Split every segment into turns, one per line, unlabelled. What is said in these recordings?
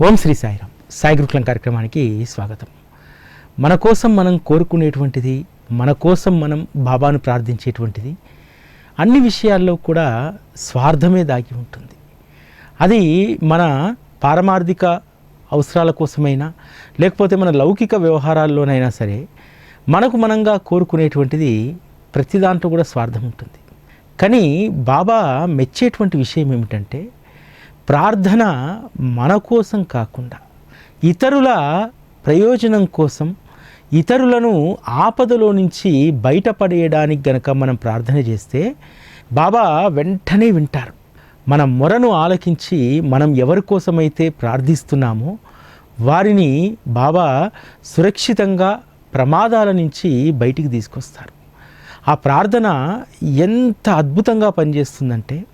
ఓం శ్రీ సాయిరామ్. సాయి గురుకులం కార్యక్రమానికి స్వాగతం. మన కోసం మనం కోరుకునేటువంటిది మన కోసం మనం బాబాను ప్రార్థించేటువంటిది అన్ని విషయాల్లో కూడా స్వార్థమే దాగి ఉంటుంది. అది మన పారమార్థిక అవసరాల కోసమైనా లేకపోతే మన లౌకిక వ్యవహారాల్లోనైనా సరే మనకు మనంగా కోరుకునేటువంటిది ప్రతి దాంట్లో కూడా స్వార్థం ఉంటుంది. కానీ బాబా మెచ్చేటువంటి విషయం ఏమిటంటే ప్రార్థన మన కోసం కాకుండా ఇతరుల ప్రయోజనం కోసం ఇతరులను ఆపదలో నుంచి బయటపడేయడానికి గనక మనం ప్రార్థన చేస్తే బాబా వెంటనే వింటారు. మన మొరను ఆలకించి మనం ఎవరి కోసమైతే ప్రార్థిస్తున్నామో వారిని బాబా సురక్షితంగా ప్రమాదాల నుంచి బయటికి తీసుకొస్తారు. ఆ ప్రార్థన ఎంత అద్భుతంగా పనిచేస్తుందంటే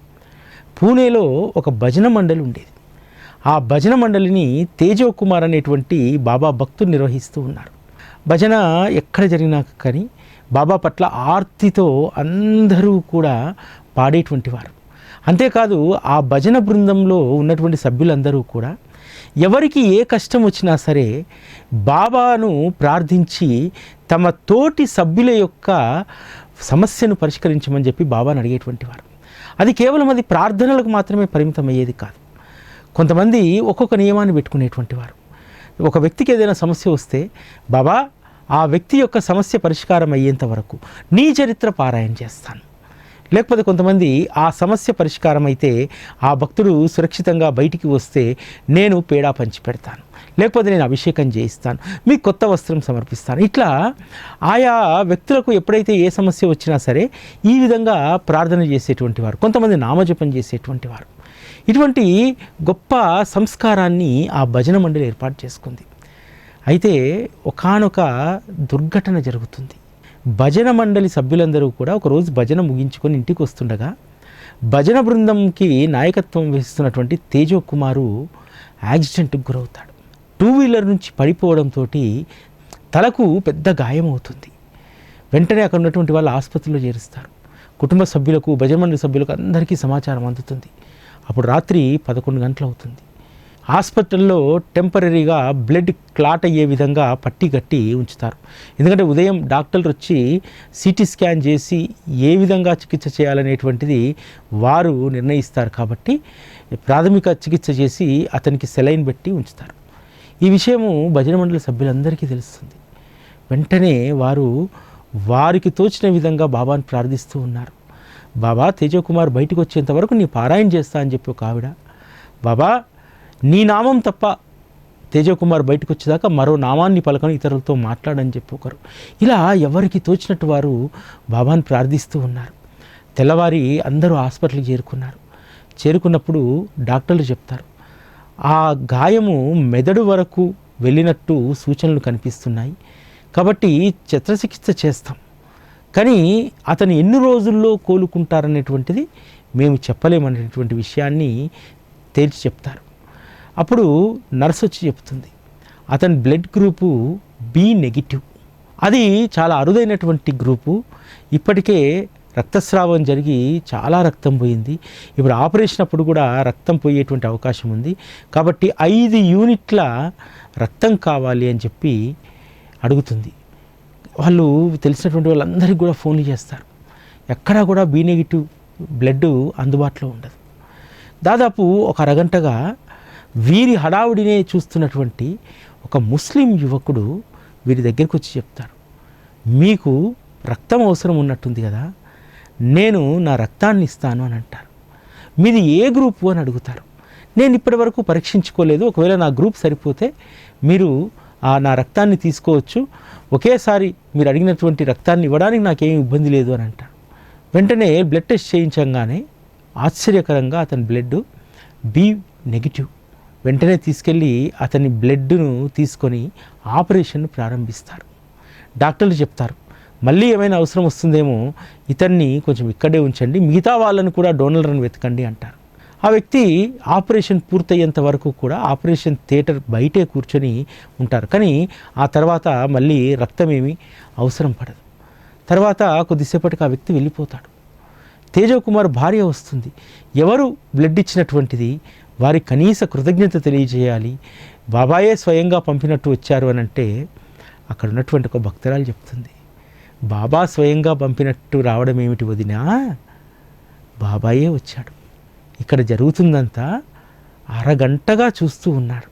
పూణేలో ఒక భజన మండలి ఉండేది. ఆ భజన మండలిని తేజో కుమార్ అనేటువంటి బాబా భక్తులు నిర్వహిస్తూ ఉన్నారు. భజన ఎక్కడ జరిగినా కానీ బాబా పట్ల ఆర్తితో అందరూ కూడా పాడేటువంటి వారు. అంతేకాదు ఆ భజన బృందంలో ఉన్నటువంటి సభ్యులందరూ కూడా ఎవరికి ఏ కష్టం వచ్చినా సరే బాబాను ప్రార్థించి తమ తోటి సభ్యుల యొక్క సమస్యను పరిష్కరించమని చెప్పి బాబాను అడిగేటువంటి వారు. అది కేవలం అది ప్రార్థనలకు మాత్రమే పరిమితం అయ్యేది కాదు. కొంతమంది ఒక్కొక్క నియమాన్ని పెట్టుకునేటువంటి వారు. ఒక వ్యక్తికి ఏదైనా సమస్య వస్తే బాబా ఆ వ్యక్తి యొక్క సమస్య పరిష్కారం అయ్యేంత వరకు నీ చరిత్ర పారాయణ చేస్తాను. లేకపోతే కొంతమంది ఆ సమస్య పరిష్కారం అయితే ఆ భక్తుడు సురక్షితంగా బయటికి వస్తే నేను పేడా పంచి పెడతాను. లేకపోతే నేను అభిషేకం చేయిస్తాను మీకు కొత్త వస్త్రం సమర్పిస్తాను. ఇట్లా ఆయా వ్యక్తులకు ఎప్పుడైతే ఏ సమస్య వచ్చినా సరే ఈ విధంగా ప్రార్థన చేసేటువంటి వారు కొంతమంది నామజపం చేసేటువంటి వారు. ఇటువంటి గొప్ప సంస్కారాన్ని ఆ భజన మండలి ఏర్పాటు చేసుకుంది. అయితే ఒకానొక దుర్ఘటన జరుగుతుంది. భజన మండలి సభ్యులందరూ కూడా ఒకరోజు భజన ముగించుకొని ఇంటికి వస్తుండగా భజన బృందంకి నాయకత్వం వహిస్తున్నటువంటి తేజో కుమారు యాక్సిడెంట్కి గురవుతాడు. టూ వీలర్ నుంచి పడిపోవడంతో తలకు పెద్ద గాయం అవుతుంది వెంటనే అక్కడ ఉన్నటువంటి వాళ్ళు ఆసుపత్రిలో చేరుస్తారు. కుటుంబ సభ్యులకు భజమండలి సభ్యులకు అందరికీ సమాచారం అందుతుంది. అప్పుడు రాత్రి పదకొండు గంటలు అవుతుంది. హాస్పిటల్లో టెంపరీగా బ్లడ్ క్లాట్ అయ్యే విధంగా పట్టి కట్టి ఉంచుతారు. ఎందుకంటే ఉదయం డాక్టర్లు వచ్చి సిటీ స్కాన్ చేసి ఏ విధంగా చికిత్స చేయాలనేటువంటిది వారు నిర్ణయిస్తారు కాబట్టి ప్రాథమిక చికిత్స చేసి అతనికి సెలైన్ పెట్టి ఉంచుతారు. ఈ విషయము భజన మండలి సభ్యులందరికీ తెలుస్తుంది. వెంటనే వారు వారికి తోచిన విధంగా బాబాను ప్రార్థిస్తూ ఉన్నారు. బాబా తేజకుమార్ బయటకు వచ్చేంత వరకు నీ పారాయణ చేస్తా అని చెప్పి ఒక ఆవిడ బాబా నీ నామం తప్ప తేజకుమార్ బయటకు వచ్చేదాకా మరో నామాన్ని పలకను ఇతరులతో మాట్లాడని చెప్పి ఒకరు. ఇలా ఎవరికి తోచినట్టు వారు బాబాను ప్రార్థిస్తూ ఉన్నారు. తెల్లవారి అందరూ హాస్పిటల్కి చేరుకున్నారు. చేరుకున్నప్పుడు డాక్టర్లు చెప్తారు. ఆ గాయము మెదడు వరకు వెళ్ళినట్టు సూచనలు కనిపిస్తున్నాయి. కాబట్టి చిత్రచికిత్స చేస్తాం. కానీ అతను ఎన్ని రోజుల్లో కోలుకుంటారనేటువంటిది మేము చెప్పలేమనేటువంటి విషయాన్ని తేల్చి చెప్తారు. అప్పుడు నర్స్ వచ్చి చెప్తుంది అతని బ్లడ్ గ్రూపు బి నెగిటివ్. అది చాలా అరుదైనటువంటి గ్రూపు. ఇప్పటికే రక్తస్రావం జరిగి చాలా రక్తం పోయింది. ఇప్పుడు ఆపరేషన్ అప్పుడు కూడా రక్తం పోయేటువంటి అవకాశం ఉంది. కాబట్టి ఐదు యూనిట్ల రక్తం కావాలి అని చెప్పి అడుగుతుంది. వాళ్ళు తెలిసినటువంటి వాళ్ళందరికీ కూడా ఫోన్లు చేస్తారు. ఎక్కడా కూడా బి నెగిటివ్ బ్లడ్ అందుబాటులో ఉండదు. దాదాపు ఒక అరగంటగా వీరి హడావుడినే చూస్తున్నటువంటి ఒక ముస్లిం యువకుడు వీరి దగ్గరికి వచ్చి చెప్తారు. మీకు రక్తం అవసరం ఉన్నట్టుంది కదా నేను నా రక్తాన్ని ఇస్తాను అని అంటారు. మీది ఏ గ్రూపు అని అడుగుతారు. నేను ఇప్పటివరకు పరీక్షించుకోలేదు. ఒకవేళ నా గ్రూప్ సరిపోతే మీరు ఆ నా రక్తాన్ని తీసుకోవచ్చు. ఒకేసారి మీరు అడిగినటువంటి రక్తాన్ని ఇవ్వడానికి నాకేం ఇబ్బంది లేదు అని అంటారు. వెంటనే బ్లడ్ టెస్ట్ చేయించంగానే ఆశ్చర్యకరంగా అతని బ్లడ్ బి నెగిటివ్ వెంటనే తీసుకెళ్ళి అతని బ్లడ్ను తీసుకొని ఆపరేషన్ ప్రారంభిస్తారు. డాక్టర్లు చెప్తారు. మళ్ళీ ఏమైనా అవసరం వస్తుందేమో ఇతన్ని కొంచెం ఇక్కడే ఉంచండి మిగతా వాళ్ళని కూడా డోనర్లను వెతకండి అంటారు. ఆ వ్యక్తి ఆపరేషన్ పూర్తయ్యేంత వరకు కూడా ఆపరేషన్ థియేటర్ బయటే కూర్చొని ఉంటారు. కానీ ఆ తర్వాత మళ్ళీ రక్తం ఏమీ అవసరం పడదు. తర్వాత కొద్దిసేపటికి ఆ వ్యక్తి వెళ్ళిపోతాడు. తేజకుమార్ భార్య వస్తుంది. ఎవరు బ్లడ్ ఇచ్చినటువంటిది? వారి కనీస కృతజ్ఞత తెలియజేయాలి. బాబాయే స్వయంగా పంపినట్టు వచ్చారు అని అంటే అక్కడ ఉన్నటువంటి ఒక భక్తురాలు చెప్తుంది. బాబా స్వయంగా పంపినట్టు రావడం ఏమిటి వదినా? బాబాయే వచ్చాడు. ఇక్కడ జరుగుతుందంతా అరగంటగా చూస్తూ ఉన్నాడు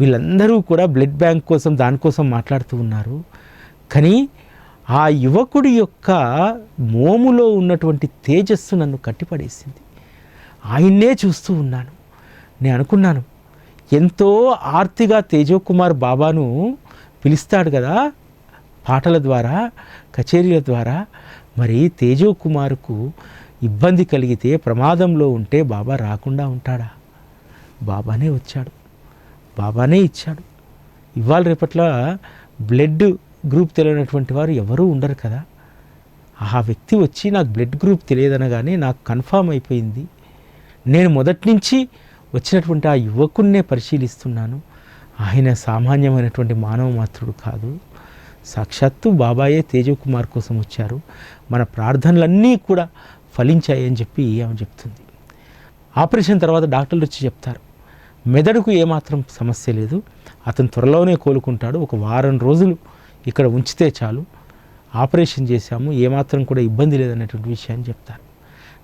వీళ్ళందరూ కూడా బ్లడ్ బ్యాంక్ కోసం దానికోసం మాట్లాడుతూ ఉన్నారు. కానీ ఆ యువకుడి యొక్క మోములో ఉన్నటువంటి తేజస్సు నన్ను కట్టిపడేసింది. ఆయన్నే చూస్తూ ఉన్నాను. నేను అనుకున్నాను ఎంతో ఆర్తిగా తేజోకుమార్ బాబాను పిలుస్తాడు కదా పాటల ద్వారా కచేరీల ద్వారా మరి తేజోకుమార్కు ఇబ్బంది కలిగితే ప్రమాదంలో ఉంటే బాబా రాకుండా ఉంటాడా? బాబానే వచ్చాడు. బాబానే ఇచ్చాడు. ఇవాళ రేపట్ల బ్లడ్ గ్రూప్ తెలియనటువంటి వారు ఎవరూ ఉండరు కదా. ఆ వ్యక్తి వచ్చి నాకు బ్లడ్ గ్రూప్ తెలియదనగానే నాకు కన్ఫామ్ అయిపోయింది. నేను మొదటి నుంచి వచ్చినటువంటి ఆ యువకున్నే పరిశీలిస్తున్నాను. ఆయన సామాన్యమైనటువంటి మానవ మాత్రుడు కాదు. సాక్షాత్తు బాబాయే తేజకుమార్ కోసం వచ్చారు. మన ప్రార్థనలన్నీ కూడా ఫలించాయి అని చెప్పి ఆమె చెప్తుంది. ఆపరేషన్ తర్వాత డాక్టర్లు వచ్చి చెప్తారు. మెదడుకు ఏమాత్రం సమస్య లేదు. అతను త్వరలోనే కోలుకుంటాడు. ఒక వారం రోజులు ఇక్కడ ఉంచితే చాలు. ఆపరేషన్ చేశాము. ఏమాత్రం కూడా ఇబ్బంది లేదనేటువంటి విషయాన్ని చెప్తారు.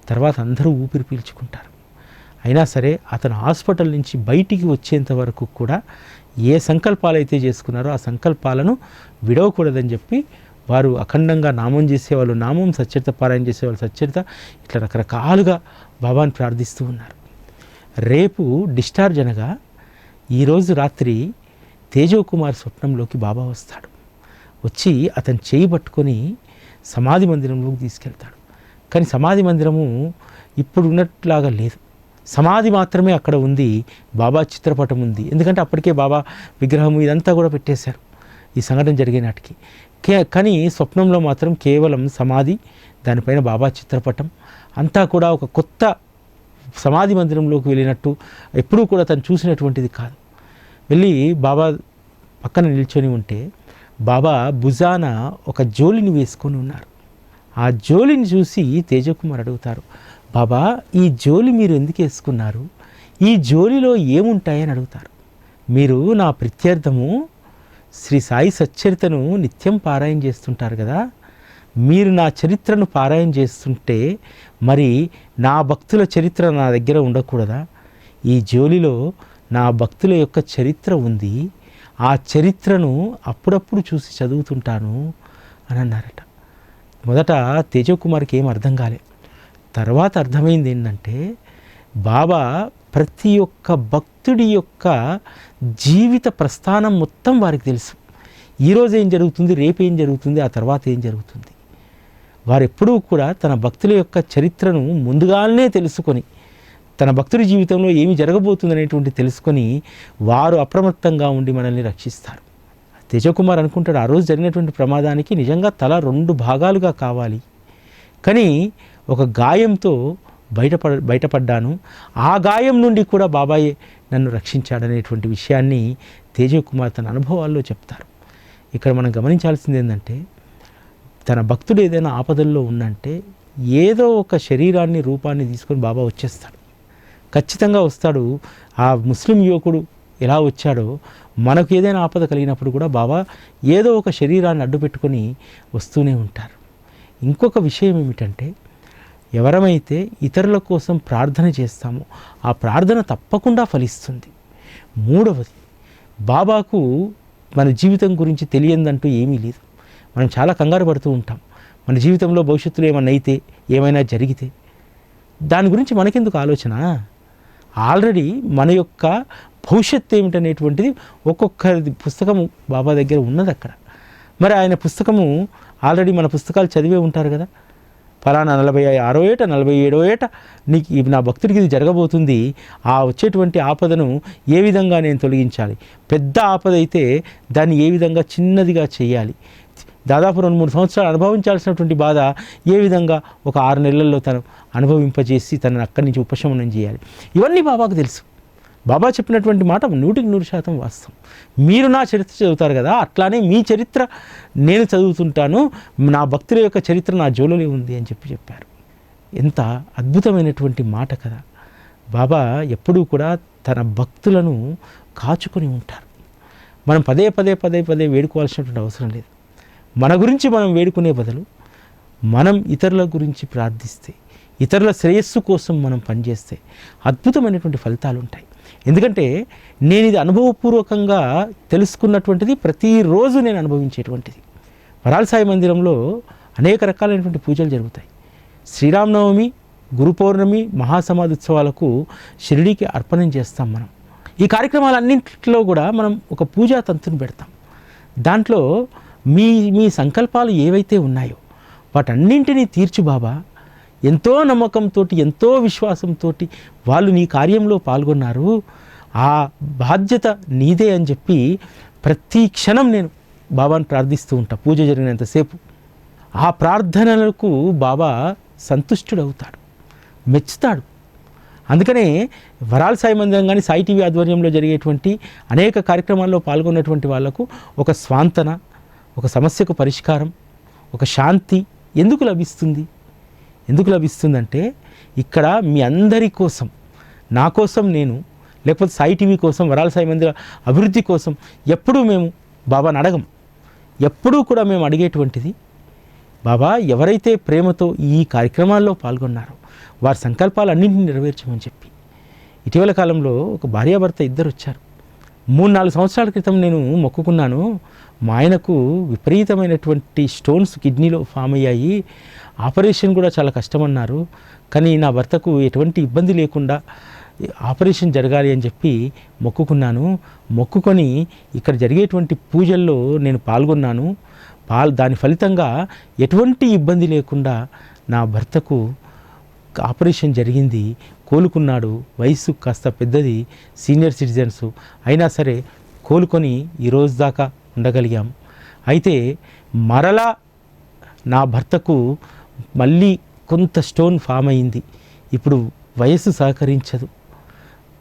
తర్వాత అందరూ ఊపిరి పీల్చుకుంటారు. అయినా సరే అతను హాస్పిటల్ నుంచి బయటికి వచ్చేంత వరకు కూడా ఏ సంకల్పాలు అయితే చేసుకున్నారో ఆ సంకల్పాలను విడవకూడదని చెప్పి వారు అఖండంగా నామం చేసేవాళ్ళు నామం సచ్చరిత పారాయణ చేసేవాళ్ళు సచ్చరిత ఇట్లా రకరకాలుగా బాబాని ప్రార్థిస్తూ ఉన్నారు. రేపు డిశ్చార్జ్ అనగా ఈరోజు రాత్రి తేజోకుమార్ స్వప్నంలోకి బాబా వస్తాడు. వచ్చి అతను చేయి పట్టుకొని సమాధి మందిరంలోకి తీసుకెళ్తాడు. కానీ సమాధి మందిరము ఇప్పుడు ఉన్నట్లాగా లేదు. సమాధి మాత్రమే అక్కడ ఉంది బాబా చిత్రపటం ఉంది. ఎందుకంటే అప్పటికే బాబా విగ్రహం ఇదంతా కూడా పెట్టేశారు ఈ సంఘటన జరిగే నాటికి. కే కానీ స్వప్నంలో మాత్రం కేవలం సమాధి దానిపైన బాబా చిత్రపటం అంతా కూడా ఒక కొత్త సమాధి మందిరంలోకి వెళ్ళినట్టు ఎప్పుడూ కూడా తను చూసినటువంటిది కాదు. వెళ్ళి బాబా పక్కన నిల్చొని ఉంటే బాబా భుజాన ఒక జోలిని వేసుకొని ఉన్నారు. ఆ జోలిని చూసి తేజకుమార్ అడుగుతారు బాబా ఈ జోలి మీరు ఎందుకు వేసుకున్నారు? ఈ జోలిలో ఏముంటాయని అడుగుతారు. మీరు నా ప్రత్యర్థము శ్రీ సాయి సచ్చరితను నిత్యం పారాయణ చేస్తుంటారు కదా? మీరు నా చరిత్రను పారాయణ చేస్తుంటే మరి నా భక్తుల చరిత్ర నా దగ్గర ఉండకూడదా? ఈ జోలిలో నా భక్తుల యొక్క చరిత్ర ఉంది. ఆ చరిత్రను అప్పుడప్పుడు చూసి చదువుతుంటాను అని అన్నారట. మొదట తేజవ్ కుమార్కి ఏం అర్థం కాలే. తర్వాత అర్థమైంది ఏంటంటే బాబా ప్రతి ఒక్క భక్తుడి యొక్క జీవిత ప్రస్థానం మొత్తం వారికి తెలుసు. ఈరోజు ఏం జరుగుతుంది రేపు ఏం జరుగుతుంది ఆ తర్వాత ఏం జరుగుతుంది. వారెప్పుడూ కూడా తన భక్తుల యొక్క చరిత్రను ముందుగానే తెలుసుకొని తన భక్తుడి జీవితంలో ఏమి జరగబోతుంది అనేటువంటి తెలుసుకొని వారు అప్రమత్తంగా ఉండి మనల్ని రక్షిస్తారు. తేజకుమార్ అనుకుంటాడు ఆ రోజు జరిగినటువంటి ప్రమాదానికి నిజంగా తల రెండు భాగాలుగా కావాలి. కానీ ఒక గాయంతో బయటపడ బయటపడ్డాను. ఆ గాయం నుండి కూడా బాబాయ్ నన్ను రక్షించాడనేటువంటి విషయాన్ని తేజకుమార్ తన అనుభవాల్లో చెప్తారు. ఇక్కడ మనం గమనించాల్సింది ఏంటంటే తన భక్తుడు ఏదైనా ఆపదల్లో ఉందంటే ఏదో ఒక శరీరాన్ని రూపాన్ని తీసుకొని బాబా వచ్చేస్తాడు. ఖచ్చితంగా వస్తాడు. ఆ ముస్లిం యువకుడు ఎలా వచ్చాడో మనకు ఏదైనా ఆపద కలిగినప్పుడు కూడా బాబా ఏదో ఒక శరీరాన్ని అడ్డు పెట్టుకొని వస్తూనే ఉంటారు. ఇంకొక విషయం ఏమిటంటే ఎవరమైతే ఇతరుల కోసం ప్రార్థన చేస్తామో ఆ ప్రార్థన తప్పకుండా ఫలిస్తుంది. మూడవది బాబాకు మన జీవితం గురించి తెలియందంటూ ఏమీ లేదు. మనం చాలా కంగారు పడుతూ ఉంటాం. మన జీవితంలో భవిష్యత్తులో ఏమైనా అయితే ఏమైనా జరిగితే దాని గురించి మనకెందుకు ఆలోచన? ఆల్రెడీ మన యొక్క భవిష్యత్తు ఏమిటనేటువంటిది ఒక్కొక్క పుస్తకము బాబా దగ్గర ఉన్నది అక్కడ. మరి ఆయన పుస్తకము ఆల్రెడీ మన పుస్తకాలు చదివే ఉంటారు కదా. ఫలానా నలభై ఆరో ఏట నలభై ఏడో ఏట నీకు నా భక్తుడికి ఇది జరగబోతుంది. ఆ వచ్చేటువంటి ఆపదను ఏ విధంగా నేను తొలగించాలి? పెద్ద ఆపద అయితే దాన్ని ఏ విధంగా చిన్నదిగా చేయాలి? దాదాపు రెండు మూడు సంవత్సరాలు అనుభవించాల్సినటువంటి బాధ ఏ విధంగా ఒక ఆరు నెలల్లో తను అనుభవింపజేసి తనని అక్కడి నుంచి ఉపశమనం చేయాలి. ఇవన్నీ బాబాకు తెలుసు. బాబా చెప్పినటువంటి మాట నూటికి నూరు శాతం వాస్తవం. మీరు నా చరిత్ర చదువుతారు కదా అట్లానే మీ చరిత్ర నేను చదువుతుంటాను నా భక్తుల యొక్క చరిత్ర నా జోలులో ఉంది అని చెప్పి చెప్పారు. ఎంత అద్భుతమైనటువంటి మాట కదా. బాబా ఎప్పుడూ కూడా తన భక్తులను కాచుకొని ఉంటారు. మనం పదే పదే పదే పదే వేడుకోవాల్సినటువంటి అవసరం లేదు. మన గురించి మనం వేడుకునే బదులు మనం ఇతరుల గురించి ప్రార్థిస్తే ఇతరుల శ్రేయస్సు కోసం మనం పనిచేస్తే అద్భుతమైనటువంటి ఫలితాలు ఉంటాయి ఎందుకంటే నేను ఇది అనుభవపూర్వకంగా తెలుసుకున్నటువంటిది ప్రతిరోజు నేను అనుభవించేటువంటిది. వరాలసాయి మందిరంలో అనేక రకాలైనటువంటి పూజలు జరుగుతాయి. శ్రీరామనవమి గురు పౌర్ణమి మహాసమాధి ఉత్సవాలకు షిరిడీకి అర్పణం చేస్తాం మనం. ఈ కార్యక్రమాలన్నింటిలో కూడా మనం ఒక పూజా తంతుని పెడతాం. దాంట్లో మీ మీ సంకల్పాలు ఏవైతే ఉన్నాయో వాటన్నింటినీ తీర్చు బాబా. ఎంతో నమ్మకంతో ఎంతో విశ్వాసంతో వాళ్ళు నీ కార్యంలో పాల్గొన్నారు. ఆ బాధ్యత నీదే అని చెప్పి ప్రతి క్షణం నేను బాబాను ప్రార్థిస్తూ ఉంటా. పూజ జరిగినంతసేపు. ఆ ప్రార్థనలకు బాబా సంతుష్టుడవుతాడు. మెచ్చుతాడు. అందుకనే వరాల సాయి మందిరం కానీ సాయి టీవీ ఆధ్వర్యంలో జరిగేటువంటి అనేక కార్యక్రమాల్లో పాల్గొన్నటువంటి వాళ్ళకు ఒక స్వాంతన ఒక సమస్యకు పరిష్కారం ఒక శాంతి ఎందుకు లభిస్తుంది? ఎందుకు లభిస్తుందంటే ఇక్కడ మీ అందరి కోసం నా కోసం నేను లేకపోతే సాయి టీవీ కోసం వరాల సాయి మందిర అభివృద్ధి కోసం ఎప్పుడూ మేము బాబాని అడగం. ఎప్పుడూ కూడా మేము అడిగేటువంటిది బాబా ఎవరైతే ప్రేమతో ఈ కార్యక్రమాల్లో పాల్గొన్నారో వారి సంకల్పాలు అన్నింటినీ నెరవేర్చమని చెప్పి. ఇటీవల కాలంలో ఒక భార్యాభర్త ఇద్దరు వచ్చారు మూడు నాలుగు సంవత్సరాల క్రితం నేను మొక్కుకున్నాను మా ఆయనకు విపరీతమైనటువంటి స్టోన్స్ కిడ్నీలో ఫామ్ అయ్యాయి. ఆపరేషన్ కూడా చాలా కష్టమన్నారు. కానీ నా భర్తకు ఎటువంటి ఇబ్బంది లేకుండా ఆపరేషన్ జరగాలి అని చెప్పి మొక్కుకున్నాను. మొక్కుకొని ఇక్కడ జరిగేటువంటి పూజల్లో నేను పాల్గొన్నాను. పాల్ దాని ఫలితంగా ఎటువంటి ఇబ్బంది లేకుండా నా భర్తకు ఆపరేషన్ జరిగింది. కోలుకున్నాడు. వయసు కాస్త పెద్దది. Senior citizens. అయినా సరే కోలుకొని ఈరోజు దాకా ఉండగలిగాం. అయితే మరలా నా భర్తకు మళ్ళీ కొంత స్టోన్ ఫామ్ అయింది. ఇప్పుడు వయస్సు సహకరించదు.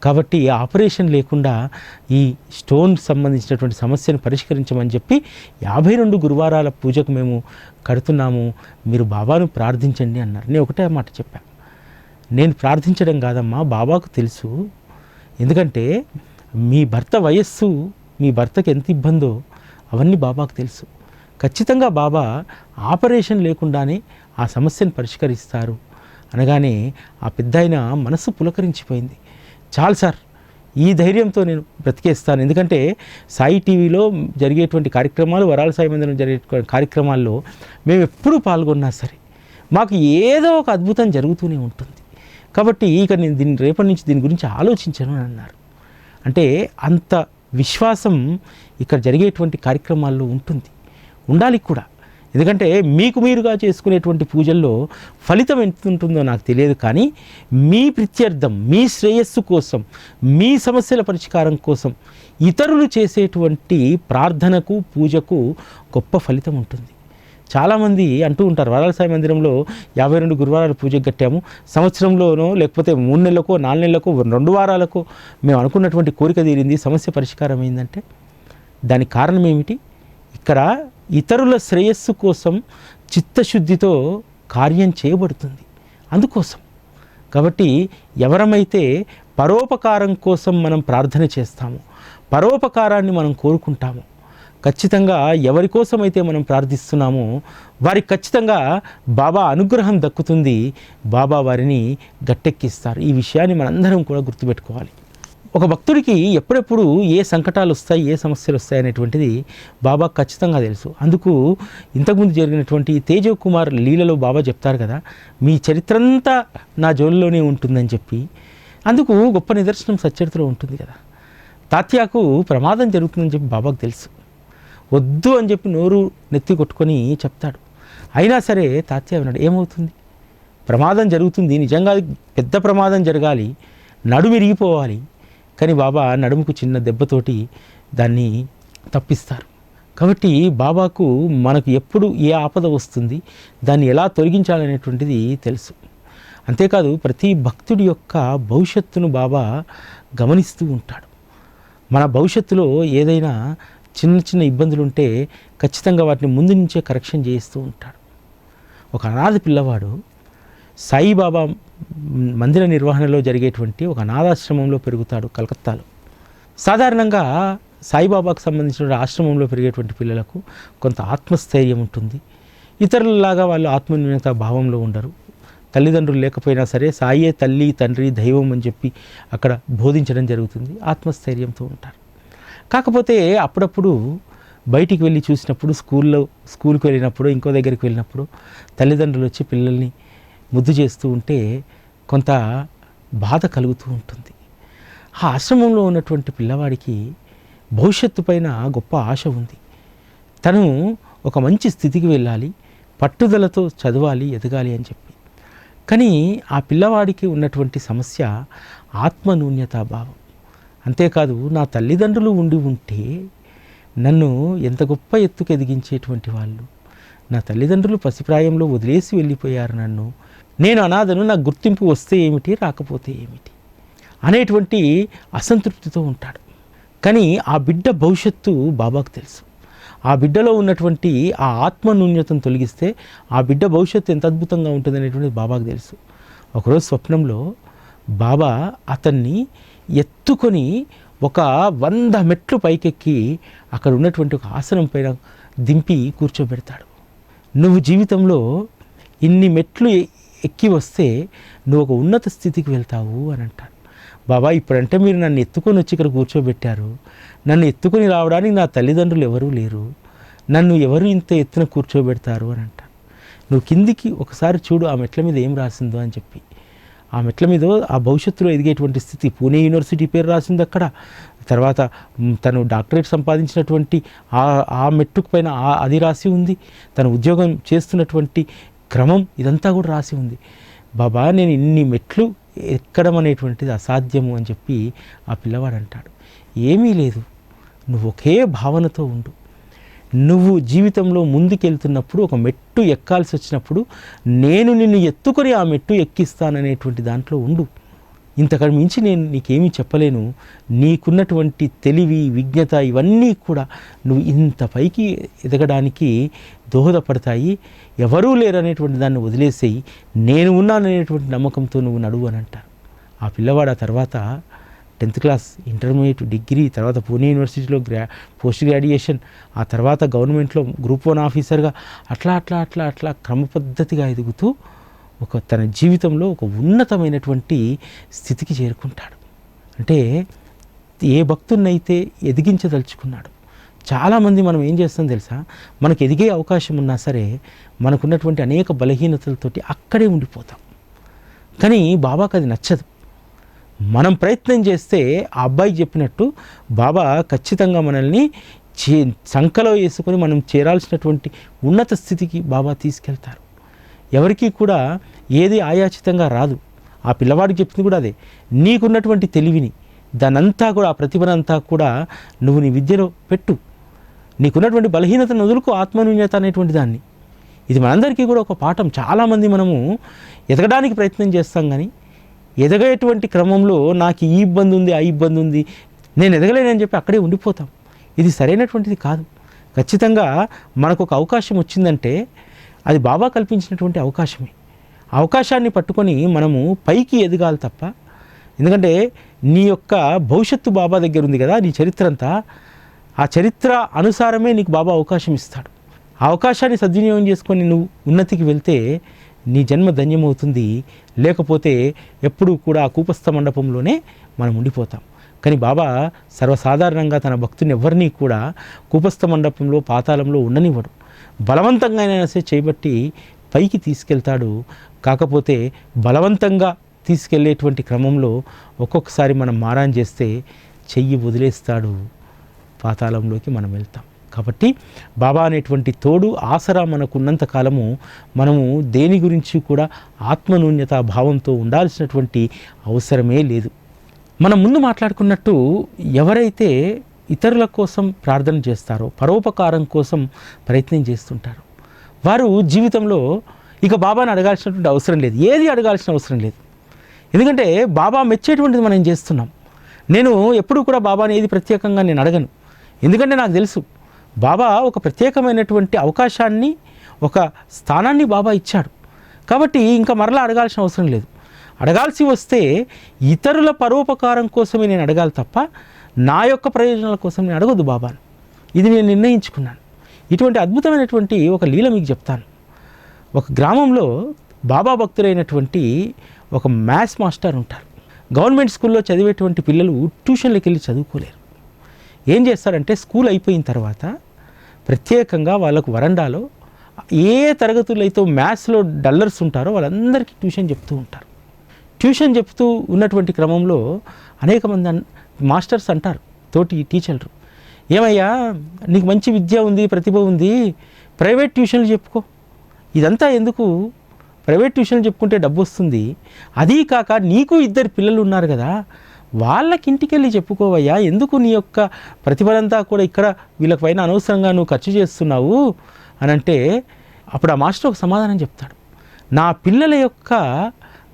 కాబట్టి ఆపరేషన్ లేకుండా ఈ స్టోన్ సంబంధించినటువంటి సమస్యను పరిష్కరించమని చెప్పి యాభై రెండు గురువారాల పూజకు మేము కడుతున్నాము. మీరు బాబాను ప్రార్థించండి అన్నారు. నేను ఒకటే మాట చెప్పాను. నేను ప్రార్థించడం కాదమ్మా బాబాకు తెలుసు. ఎందుకంటే మీ భర్త వయస్సు మీ భర్తకు ఎంత ఇబ్బందో అవన్నీ బాబాకు తెలుసు. ఖచ్చితంగా బాబా ఆపరేషన్ లేకుండానే ఆ సమస్యను పరిష్కరిస్తారు. అనగానే ఆ పెద్ద ఆయన మనసు పులకరించిపోయింది. చాలు సార్ ఈ ధైర్యంతో నేను బ్రతికేస్తాను. ఎందుకంటే సాయి టీవీలో జరిగేటువంటి కార్యక్రమాలు వరాల సాయి మందిరం జరిగే కార్యక్రమాల్లో మేము ఎప్పుడు పాల్గొన్నా సరే మాకు ఏదో ఒక అద్భుతం జరుగుతూనే ఉంటుంది. కాబట్టి ఇక నేను దీని రేపటి నుంచి దీని గురించి ఆలోచించను అని అన్నారు. అంటే అంత విశ్వాసం ఇక్కడ జరిగేటువంటి కార్యక్రమాల్లో ఉంటుంది. ఉండాలి కూడా. ఎందుకంటే మీకు మీరుగా చేసుకునేటువంటి పూజల్లో ఫలితం ఎంత ఉంటుందో నాకు తెలియదు కానీ మీ ప్రత్యర్థం మీ శ్రేయస్సు కోసం మీ సమస్యల పరిష్కారం కోసం ఇతరులు చేసేటువంటి ప్రార్థనకు పూజకు గొప్ప ఫలితం ఉంటుంది. చాలామంది అంటూ ఉంటారు వరాల సాయి మందిరంలో యాభై రెండు గురువారాలు పూజకు కట్టాము. సంవత్సరంలోనో లేకపోతే మూడు నెలలకో నాలుగు నెలలకో రెండు వారాలకో మేము అనుకున్నటువంటి కోరిక తీరింది సమస్య పరిష్కారం అయిందంటే దానికి కారణం ఏమిటి? ఇక్కడ ఇతరుల శ్రేయస్సు కోసం చిత్తశుద్ధితో కార్యం చేయబడుతుంది. అందుకోసం. కాబట్టి ఎవరమైతే పరోపకారం కోసం మనం ప్రార్థన చేస్తామో పరోపకారాన్ని మనం కోరుకుంటామో ఖచ్చితంగా ఎవరి కోసమైతే మనం ప్రార్థిస్తున్నామో వారికి ఖచ్చితంగా బాబా అనుగ్రహం దక్కుతుంది. బాబా వారిని గట్టెక్కిస్తారు. ఈ విషయాన్ని మనందరం కూడా గుర్తుపెట్టుకోవాలి. ఒక భక్తుడికి ఎప్పుడెప్పుడు ఏ సంకటాలు వస్తాయి ఏ సమస్యలు వస్తాయి అనేటువంటిది బాబా ఖచ్చితంగా తెలుసు. అందుకు ఇంతకుముందు జరిగినటువంటి తేజవ్ కుమార్ లీలలో బాబా చెప్తారు కదా మీ చరిత్రంతా నా జోలిలోనే ఉంటుందని చెప్పి. అందుకు గొప్ప నిదర్శనం సచ్చరిత్రలో ఉంటుంది కదా. తాత్యాకు ప్రమాదం జరుగుతుందని చెప్పి బాబాకు తెలుసు. వద్దు అని చెప్పి నోరు నెత్తి కొట్టుకొని చెప్తాడు. అయినా సరే తాత్య విన్నాడు ఏమవుతుంది? ప్రమాదం జరుగుతుంది నిజంగా పెద్ద ప్రమాదం జరగాలి నడుమిరిగిపోవాలి కానీ బాబా నడుముకు చిన్న దెబ్బతోటి దాన్ని తప్పిస్తారు. కాబట్టి బాబాకు మనకు ఎప్పుడు ఏ ఆపద వస్తుంది దాన్ని ఎలా తొలగించాలనేటువంటిది తెలుసు. అంతేకాదు ప్రతి భక్తుడి యొక్క భవిష్యత్తును బాబా గమనిస్తూ ఉంటాడు. మన భవిష్యత్తులో ఏదైనా చిన్న చిన్న ఇబ్బందులు ఉంటే ఖచ్చితంగా వాటిని ముందు నుంచే కరెక్షన్ చేస్తూ ఉంటాడు. ఒక అనాథ పిల్లవాడు సాయిబాబా మందిర నిర్వహణలో జరిగేటువంటి ఒక అనాథాశ్రమంలో పెరుగుతాడు కలకత్తాలో. సాధారణంగా సాయిబాబాకు సంబంధించిన ఆశ్రమంలో పెరిగేటువంటి పిల్లలకు కొంత ఆత్మస్థైర్యం ఉంటుంది. ఇతరులలాగా వాళ్ళు ఆత్మన్యూనత భావంలో ఉండరు. తల్లిదండ్రులు లేకపోయినా సరే సాయే తల్లి తండ్రి దైవం అని చెప్పి అక్కడ బోధించడం జరుగుతుంది. ఆత్మస్థైర్యంతో ఉంటారు. కాకపోతే అప్పుడప్పుడు బయటికి వెళ్ళి చూసినప్పుడు స్కూల్లో స్కూల్కి వెళ్ళినప్పుడు ఇంకో దగ్గరికి వెళ్ళినప్పుడు తల్లిదండ్రులు వచ్చి పిల్లల్ని ముద్దు చేస్తూ ఉంటే కొంత బాధ కలుగుతూ ఉంటుంది. ఆ ఆశ్రమంలో ఉన్నటువంటి పిల్లవాడికి భవిష్యత్తు పైన గొప్ప ఆశ ఉంది. తను ఒక మంచి స్థితికి వెళ్ళాలి పట్టుదలతో చదవాలి ఎదగాలి అని చెప్పి. కానీ ఆ పిల్లవాడికి ఉన్నటువంటి సమస్య ఆత్మనూన్యతా భావం. అంతేకాదు నా తల్లిదండ్రులు ఉండి ఉంటే నన్ను ఎంత గొప్ప ఎత్తుకు ఎదిగించేటువంటి వాళ్ళు. నా తల్లిదండ్రులు పసిప్రాయంలో వదిలేసి వెళ్ళిపోయారు నన్ను. నేను అనాథను నాకు గుర్తింపు వస్తే ఏమిటి రాకపోతే ఏమిటి? అనేటువంటి అసంతృప్తితో ఉంటాడు. కానీ ఆ బిడ్డ భవిష్యత్తు బాబాకు తెలుసు. ఆ బిడ్డలో ఉన్నటువంటి ఆ ఆత్మనూన్యతను తొలగిస్తే ఆ బిడ్డ భవిష్యత్తు ఎంత అద్భుతంగా ఉంటుంది అనేటువంటిది బాబాకు తెలుసు. ఒకరోజు స్వప్నంలో బాబా అతన్ని ఎత్తుకొని ఒక వంద మెట్లు పైకెక్కి అక్కడ ఉన్నటువంటి ఒక ఆసనం పైన దింపి కూర్చోబెడతాడు. నువ్వు జీవితంలో ఇన్ని మెట్లు ఎక్కి వస్తే నువ్వు ఒక ఉన్నత స్థితికి వెళ్తావు అని అంటాను బాబా ఇప్పుడంటే మీరు నన్ను ఎత్తుకొని వచ్చి ఇక్కడ కూర్చోబెట్టారు. నన్ను ఎత్తుకొని రావడానికి నా తల్లిదండ్రులు ఎవరూ లేరు. నన్ను ఎవరు ఇంత ఎత్తున కూర్చోబెడతారు అని అంటాను నువ్వు కిందికి ఒకసారి చూడు ఆ మెట్ల మీద ఏం రాసిందో అని చెప్పి. ఆ మెట్ల మీద ఆ భవిష్యత్తులో ఎదిగేటువంటి స్థితి పూణే యూనివర్సిటీ పేరు రాసింది అక్కడ. తర్వాత తను డాక్టరేట్ సంపాదించినటువంటి ఆ ఆ మెట్టుకు పైన ఆ- అది రాసి ఉంది. తను ఉద్యోగం చేస్తున్నటువంటి క్రమం ఇదంతా కూడా రాసి ఉంది. బాబా నేను ఇన్ని మెట్లు ఎక్కడం అనేటువంటిది అసాధ్యము అని చెప్పి ఆ పిల్లవాడు అంటాడు. ఏమీ లేదు. నువ్వు ఒకే భావనతో ఉండు. నువ్వు జీవితంలో ముందుకెళ్తున్నప్పుడు ఒక మెట్టు ఎక్కాల్సి వచ్చినప్పుడు నేను నిన్ను ఎత్తుకొని ఆ మెట్టు ఎక్కిస్తాననేటువంటి దాంట్లో ఉండు. ఇంతకడి మించి నేను నీకేమీ చెప్పలేను. నీకున్నటువంటి తెలివి విజ్ఞత ఇవన్నీ కూడా నువ్వు ఇంత పైకి ఎదగడానికి దోహదపడతాయి. ఎవరూ లేరనేటువంటి దాన్ని వదిలేసేయి. నేను ఉన్నాననేటువంటి నమ్మకంతో నువ్వు నడువు అని అంటారు ఆ పిల్లవాడు ఆ తర్వాత టెన్త్ క్లాస్ ఇంటర్మీడియట్ డిగ్రీ తర్వాత పూణే యూనివర్సిటీలో గ్రా పోస్ట్ గ్రాడ్యుయేషన్ ఆ తర్వాత గవర్నమెంట్లో గ్రూప్ వన్ ఆఫీసర్గా అట్లా అట్లా అట్లా అట్లా క్రమపద్ధతిగా ఎదుగుతూ ఒక తన జీవితంలో ఒక ఉన్నతమైనటువంటి స్థితికి చేరుకుంటాడు. అంటే ఏ భక్తున్నైతే ఎదిగించదలుచుకున్నాడు చాలామంది మనం ఏం చేస్తాం తెలుసా? మనకు ఎదిగే అవకాశం ఉన్నా సరే మనకున్నటువంటి అనేక బలహీనతలతోటి అక్కడే ఉండిపోతాం. కానీ బాబాకు అది నచ్చదు. మనం ప్రయత్నం చేస్తే ఆ అబ్బాయి చెప్పినట్టు బాబా ఖచ్చితంగా మనల్ని చే సంకలో వేసుకొని మనం చేరాల్సినటువంటి ఉన్నత స్థితికి బాబా తీసుకెళ్తారు. ఎవరికీ కూడా ఏది ఆయాచితంగా రాదు. ఆ పిల్లవాడికి చెప్పింది కూడా అదే. నీకున్నటువంటి తెలివిని దానంతా కూడా ఆ ప్రతిభనంతా కూడా నువ్వు నీ విద్యలో పెట్టు. నీకున్నటువంటి బలహీనతను వదులుకో ఆత్మన్యూన్యత అనేటువంటి దాన్ని. ఇది మనందరికీ కూడా ఒక పాఠం. చాలామంది మనము ఎదగడానికి ప్రయత్నం చేస్తాం కానీ ఎదగేటువంటి క్రమంలో నాకు ఈ ఇబ్బంది ఉంది ఆ ఇబ్బంది ఉంది నేను ఎదగలేనని చెప్పి అక్కడే ఉండిపోతాం. ఇది సరైనటువంటిది కాదు. ఖచ్చితంగా మనకు ఒక అవకాశం వచ్చిందంటే అది బాబా కల్పించినటువంటి అవకాశమే. అవకాశాన్ని పట్టుకొని మనము పైకి ఎదగాలి తప్ప ఎందుకంటే నీ యొక్క భవిష్యత్తు బాబా దగ్గర ఉంది కదా నీ చరిత్ర అంతా ఆ చరిత్ర అనుసారమే నీకు బాబా అవకాశం ఇస్తాడు. ఆ అవకాశాన్ని సద్వినియోగం చేసుకొని నువ్వు ఉన్నతికి వెళ్తే నీ జన్మ ధన్యమవుతుంది. లేకపోతే ఎప్పుడూ కూడా ఆ కూపస్థ మండపంలోనే మనం ఉండిపోతాం. కానీ బాబా సర్వసాధారణంగా తన భక్తుని ఎవరిని కూడా కూపస్థ మండపంలో పాతాళంలో ఉండనివ్వడు. బలవంతంగా సరే చేయబట్టి పైకి తీసుకెళ్తాడు. కాకపోతే బలవంతంగా తీసుకెళ్ళేటువంటి క్రమంలో ఒక్కొక్కసారి మనం మారాన్ చేస్తే చెయ్యి వదిలేస్తాడు. పాతాళంలోకి మనం వెళ్తాం. కాబట్టి బాబా అనేటువంటి తోడు ఆసరా మనకు ఉన్నంత కాలము మనము దేని గురించి కూడా ఆత్మనూన్యత భావంతో ఉండాల్సినటువంటి అవసరమే లేదు. మనం ముందు మాట్లాడుకున్నట్టు ఎవరైతే ఇతరుల కోసం ప్రార్థన చేస్తారో పరోపకారం కోసం ప్రయత్నం చేస్తుంటారు. వారు జీవితంలో ఇక బాబాని అడగాల్సినటువంటి అవసరం లేదు. ఏది అడగాల్సిన అవసరం లేదు. ఎందుకంటే బాబా మెచ్చేటువంటిది మనం చేస్తున్నాం? నేను ఎప్పుడూ కూడా బాబాని ఏది ప్రత్యేకంగా నేను అడగను. ఎందుకంటే నాకు తెలుసు బాబా ఒక ప్రత్యేకమైనటువంటి అవకాశాన్ని ఒక స్థానాన్ని బాబా ఇచ్చాడు. కాబట్టి ఇంకా మరలా అడగాల్సిన అవసరం లేదు. అడగాల్సి వస్తే ఇతరుల పరోపకారం కోసమే నేను అడగాలి తప్ప నా యొక్క ప్రయోజనాల కోసం నేను అడగొద్దు బాబాను. ఇది నేను నిర్ణయించుకున్నాను. ఇటువంటి అద్భుతమైనటువంటి ఒక లీల మీకు చెప్తాను. ఒక గ్రామంలో బాబా భక్తులైనటువంటి ఒక మ్యాథ్స్ మాస్టర్ ఉంటారు. గవర్నమెంట్ స్కూల్లో చదివేటువంటి పిల్లలు ట్యూషన్లకు వెళ్ళి చదువుకోలేరు. ఏం చేస్తారంటే స్కూల్ అయిపోయిన తర్వాత ప్రత్యేకంగా వాళ్ళకు వరండాలో ఏ తరగతులు అయితే మ్యాథ్స్లో డల్లర్స్ ఉంటారో వాళ్ళందరికీ ట్యూషన్ చెప్తూ ఉంటారు. ట్యూషన్ చెప్తూ ఉన్నటువంటి క్రమంలో అనేక మంది మాస్టర్స్ అంటారు తోటి టీచర్లు. ఏమయ్యా నీకు మంచి విద్య ఉంది ప్రతిభ ఉంది ప్రైవేట్ ట్యూషన్లు చెప్పుకో. ఇదంతా ఎందుకు? ప్రైవేట్ ట్యూషన్లు చెప్పుకుంటే డబ్బు వస్తుంది. అదీ కాక నీకు ఇద్దరు పిల్లలు ఉన్నారు కదా వాళ్ళకి ఇంటికి వెళ్ళి చెప్పుకోవయ్యా ఎందుకు నీ యొక్క ప్రతిభలంతా కూడా ఇక్కడ వీళ్ళకి పైన అనవసరంగా నువ్వు ఖర్చు చేస్తున్నావు అని అంటే అప్పుడు ఆ మాస్టర్ ఒక సమాధానం చెప్తాడు. నా పిల్లల యొక్క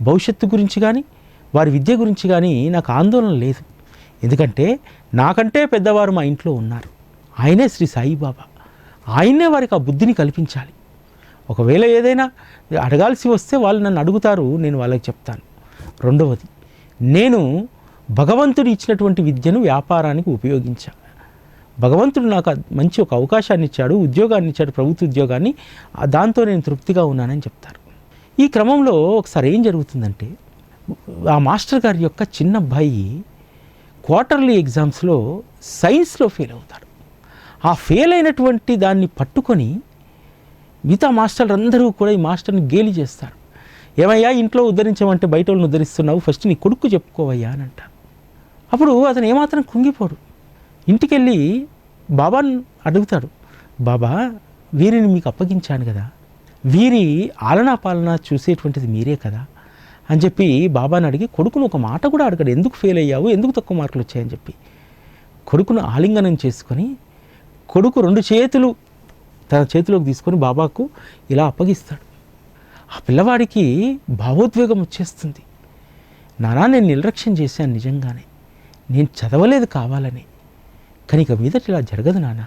భవిష్యత్తు గురించి కానీ వారి విద్య గురించి కానీ నాకు ఆందోళన లేదు. ఎందుకంటే నాకంటే పెద్దవారు మా ఇంట్లో ఉన్నారు. ఆయనే శ్రీ సాయిబాబా. ఆయనే వారికి ఆ బుద్ధిని కల్పించాలి. ఒకవేళ ఏదైనా అడగాల్సి వస్తే వాళ్ళు నన్ను అడుగుతారు నేను వాళ్ళకి చెప్తాను. రెండవది నేను భగవంతుడు ఇచ్చినటువంటి విద్యను వ్యాపారానికి ఉపయోగించా. భగవంతుడు నాకు మంచి ఒక అవకాశాన్ని ఇచ్చాడు ఉద్యోగాన్ని ఇచ్చాడు ప్రభుత్వ ఉద్యోగాన్ని దాంతో నేను తృప్తిగా ఉన్నానని చెప్తారు. ఈ క్రమంలో ఒకసారి ఏం జరుగుతుందంటే ఆ మాస్టర్ గారి యొక్క చిన్న అబ్బాయి క్వార్టర్లీ ఎగ్జామ్స్లో సైన్స్లో ఫెయిల్ అవుతాడు. ఆ ఫెయిల్ అయినటువంటి దాన్ని పట్టుకొని మిగతా మాస్టర్లు అందరూ కూడా ఈ మాస్టర్ని గేలి చేస్తారు. ఏమయ్యా ఇంట్లో ఉద్ధరించమంటే బయట వాళ్ళని ఉద్ధరిస్తున్నావు ఫస్ట్ నీ కొడుకు చెప్పుకోవయ్యా అని అంటారు. అప్పుడు అతను ఏమాత్రం కుంగిపోడు. ఇంటికెళ్ళి బాబాను అడుగుతాడు బాబా వీరిని మీకు అప్పగించాను కదా. వీరి ఆలనా పాలన చూసేటువంటిది మీరే కదా. అని చెప్పి బాబాని అడిగి కొడుకును ఒక మాట కూడా అడగడు. ఎందుకు ఫెయిల్ అయ్యావు? ఎందుకు తక్కువ మార్కులు వచ్చాయని చెప్పి. కొడుకును ఆలింగనం చేసుకొని కొడుకు రెండు చేతులు తన చేతిలోకి తీసుకొని బాబాకు ఇలా అప్పగిస్తాడు. ఆ పిల్లవాడికి భావోద్వేగం వచ్చేస్తుంది. నానా నేను నిర్లక్ష్యం చేశాను నిజంగానే. నేను చదవలేదు కావాలని. కానీ ఇక మీదట ఇలా జరగదు నాన్న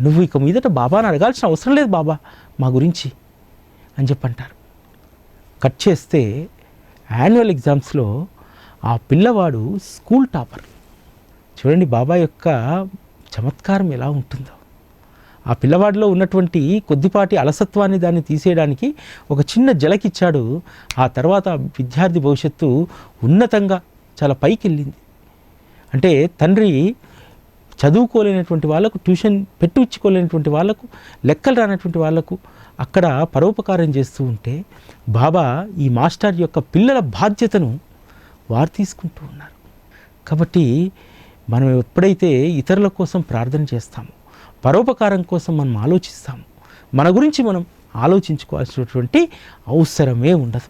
నువ్వు ఇక మీదట బాబాని అడగాల్సిన అవసరం లేదు బాబా మా గురించి అని చెప్పంటారు. కట్ చేస్తే యాన్యువల్ ఎగ్జామ్స్లో ఆ పిల్లవాడు స్కూల్ టాపర్. చూడండి బాబా యొక్క చమత్కారం ఎలా ఉంటుందో. ఆ పిల్లవాడిలో ఉన్నటువంటి కొద్దిపాటి అలసత్వాన్ని దాన్ని తీసేయడానికి ఒక చిన్న జలకిచ్చాడు. ఆ తర్వాత విద్యార్థి భవిష్యత్తు ఉన్నతంగా చాలా పైకి వెళ్ళింది అంటే తండ్రి చదువుకోలేనటువంటి వాళ్ళకు ట్యూషన్ పెట్టించుకోలేనటువంటి వాళ్ళకు లెక్కలు రానటువంటి వాళ్ళకు అక్కడ పరోపకారం చేస్తూ ఉంటే బాబా ఈ మాస్టర్ యొక్క పిల్లల బాధ్యతను వారు తీసుకుంటూ ఉన్నారు. కాబట్టి మనం ఎప్పుడైతే ఇతరుల కోసం ప్రార్థన చేస్తామో పరోపకారం కోసం మనం ఆలోచిస్తాము మన గురించి మనం ఆలోచించుకోవాల్సినటువంటి అవసరమే ఉండదు.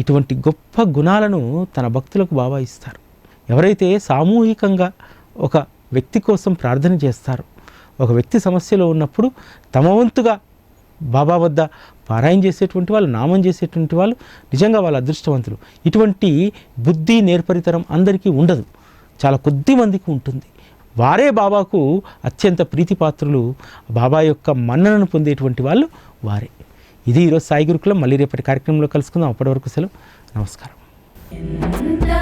ఇటువంటి గొప్ప గుణాలను తన భక్తులకు బాబా ఇస్తారు. ఎవరైతే సామూహికంగా ఒక వ్యక్తి కోసం ప్రార్థన చేస్తారో ఒక వ్యక్తి సమస్యలో ఉన్నప్పుడు తమ వంతుగా బాబా వద్ద పారాయణ చేసేటువంటి వాళ్ళు నామం చేసేటువంటి వాళ్ళు నిజంగా వాళ్ళ అదృష్టవంతులు. ఇటువంటి బుద్ధి నేర్పరితరం అందరికీ ఉండదు. చాలా కొద్ది మందికి ఉంటుంది. వారే బాబాకు అత్యంత ప్రీతిపాత్రులు. బాబా యొక్క మన్ననను పొందేటువంటి వాళ్ళు వారే. ఇది ఈరోజు సాయి గురుకులం. మళ్ళీ రేపటి కార్యక్రమంలో కలుసుకుందాం. అప్పటి వరకు సెలవు. నమస్కారం.